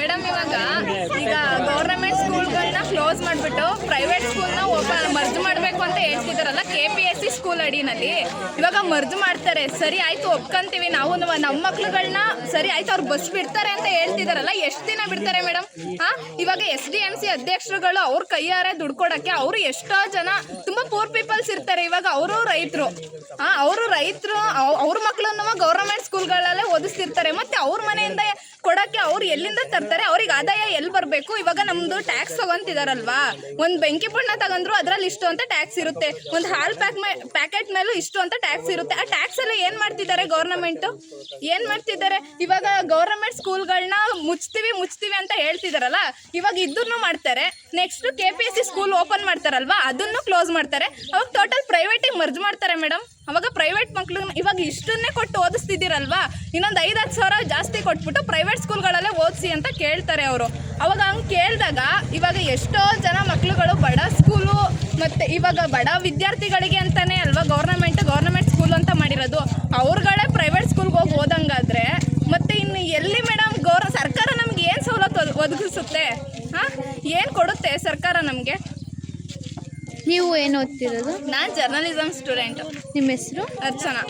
Madam, ಇವಾಗ ಈಗ government ಸ್ಕೂಲ್ಗಳನ್ನ ಕ್ಲೋಸ್ ಮಾಡಿಬಿಟ್ಟು ಪ್ರೈವೇಟ್ ಸ್ಕೂಲ್ನ ಒಬ್ಬ ಮರ್ಜ್ ಮಾಡಬೇಕು ಅಂತ ಹೇಳ್ತಿದಾರಲ್ಲ K P S C school ಅಡಿನಲ್ಲಿ. ಇವಾಗ ಮರ್ಜ್ ಮಾಡ್ತಾರೆ, ಸರಿ ಆಯ್ತು, ಒಪ್ಕೊಂತೀವಿ, ನಾವು ನಮ್ಮ ಮಕ್ಳುಗಳನ್ನ ಸರಿ ಆಯ್ತು, ಅವ್ರು ಬಸ್ ಬಿಡ್ತಾರೆ ಅಂತ ಹೇಳ್ತಿದಾರಲ್ಲ ಎಷ್ಟು ದಿನ ಬಿಡ್ತಾರೆ ಮೇಡಮ್? ಹಾ, ಇವಾಗ ಎಸ್ ಡಿ ಎಂ ಸಿ ಅಧ್ಯಕ್ಷರುಗಳು ಅವ್ರ ಕೈಯಾರೆ ದುಡ್ಡು ಅವರು ಎಷ್ಟೋ ಜನ, ತುಂಬಾ ಪೂರ್ ಪೀಪಲ್ಸ್ ಇರ್ತಾರೆ ಇವಾಗ ಅವರು ರೈತರು. ಹಾ, ಅವರು ರೈತರು ಅವ್ರ ಮಕ್ಕಳನ್ನು ಗೌರ್ಮೆಂಟ್ ಸ್ಕೂಲ್ಗಳಲ್ಲೇ ಓದಿಸ್ತಿರ್ತಾರೆ, ಮತ್ತೆ ಅವ್ರ ಮನೆಯಿಂದ ಕೊಡಕ್ಕೆ ಅವ್ರು ಎಲ್ಲಿಂದ ತರ್ತಾರೆ? ಅವ್ರಿಗೆ ಆದಾಯ ಎಲ್ಲಿ ಬರಬೇಕು? ಇವಾಗ ನಮ್ದು ಟ್ಯಾಕ್ಸ್ ತಗೊಂತಿದಾರಲ್ವಾ? ಒಂದು ಬೆಂಕಿ ಬಣ್ಣ ತಗೊಂಡ್ರು ಅದ್ರಲ್ಲಿ ಇಷ್ಟು ಅಂತ ಟ್ಯಾಕ್ಸ್ ಇರುತ್ತೆ. ಒಂದು ಹಾಲ್ ಪ್ಯಾಕ್ ಪ್ಯಾಕೆಟ್ ಮೇಲೂ ಇಷ್ಟು ಅಂತ ಟ್ಯಾಕ್ಸ್ ಇರುತ್ತೆ. ಆ ಟ್ಯಾಕ್ಸ್ ಎಲ್ಲ ಏನು ಮಾಡ್ತಿದ್ದಾರೆ ಗೌರ್ನಮೆಂಟು ಏನ್ ಮಾಡ್ತಿದ್ದಾರೆ? ಇವಾಗ ಗೌರ್ಮೆಂಟ್ ಸ್ಕೂಲ್ಗಳನ್ನ ಮುಚ್ತೀವಿ ಮುಚ್ತೀವಿ ಅಂತ ಹೇಳ್ತಿದಾರಲ್ಲ, ಇವಾಗ ಇದನ್ನು ಮಾಡ್ತಾರೆ. Next K P S C school open ಮಾಡ್ತಾರಲ್ವಾ, ಅದನ್ನು ಕ್ಲೋಸ್ ಮಾಡ್ತಾರೆ. ಅವಾಗ ಟೋಟಲ್ ಪ್ರೈವೇಟಿಗೆ ಮರ್ಜ್ ಮಾಡ್ತಾರೆ ಮೇಡಮ್ ಅವಾಗ ಪ್ರೈವೇಟ್ ಮಕ್ಳು ಇವಾಗ ಇಷ್ಟನ್ನೇ ಕೊಟ್ಟು ಓದಿಸ್ತಿದ್ದೀರಲ್ವಾ? ಇನ್ನೊಂದು ಐದು ಹತ್ತು ಸಾವಿರ ಜಾಸ್ತಿ ಕೊಟ್ಬಿಟ್ಟು ಪ್ರೈವೇಟ್ ಸ್ಕೂಲ್ಗಳಲ್ಲೇ ಓದಿಸಿ ಅಂತ ಕೇಳ್ತಾರೆ ಅವರು. ಅವಾಗ ಹಂಗೆ ಕೇಳಿದಾಗ ಇವಾಗ ಎಷ್ಟೋ ಜನ ಮಕ್ಳುಗಳು ಬಡ ಸ್ಕೂಲು ಮತ್ತು ಇವಾಗ ಬಡ ವಿದ್ಯಾರ್ಥಿಗಳಿಗೆ ಅಂತಲೇ ಅಲ್ವಾ ಗೌರ್ನಮೆಂಟ್ ಗೌರ್ನಮೆಂಟ್ ಸ್ಕೂಲ್ ಅಂತ ಮಾಡಿರೋದು. ಅವ್ರುಗಳೇ ಪ್ರೈವೇಟ್ ಸ್ಕೂಲ್ಗೆ ಹೋಗಿ ಓದಂಗಾದ್ರೆ ಮತ್ತು ಇನ್ನು ಎಲ್ಲಿ ಮೇಡಮ್ ಗೌರ್ ಸರ್ಕಾರ ನಮ್ಗೆ ಏನು ಸವಲತ್ತು ಒದಗಿಸುತ್ತೆ? ಹಾಂ? ಏನು ಕೊಡುತ್ತೆ ಸರ್ಕಾರ ನಮಗೆ? ನೀವು ಏನು ಓದ್ತಿರೋದು? ನಾನು ಜರ್ನಲಿಸಮ್ ಸ್ಟೂಡೆಂಟು ನಿಮ್ಮ ಹೆಸರು? ಅರ್ಚನಾ.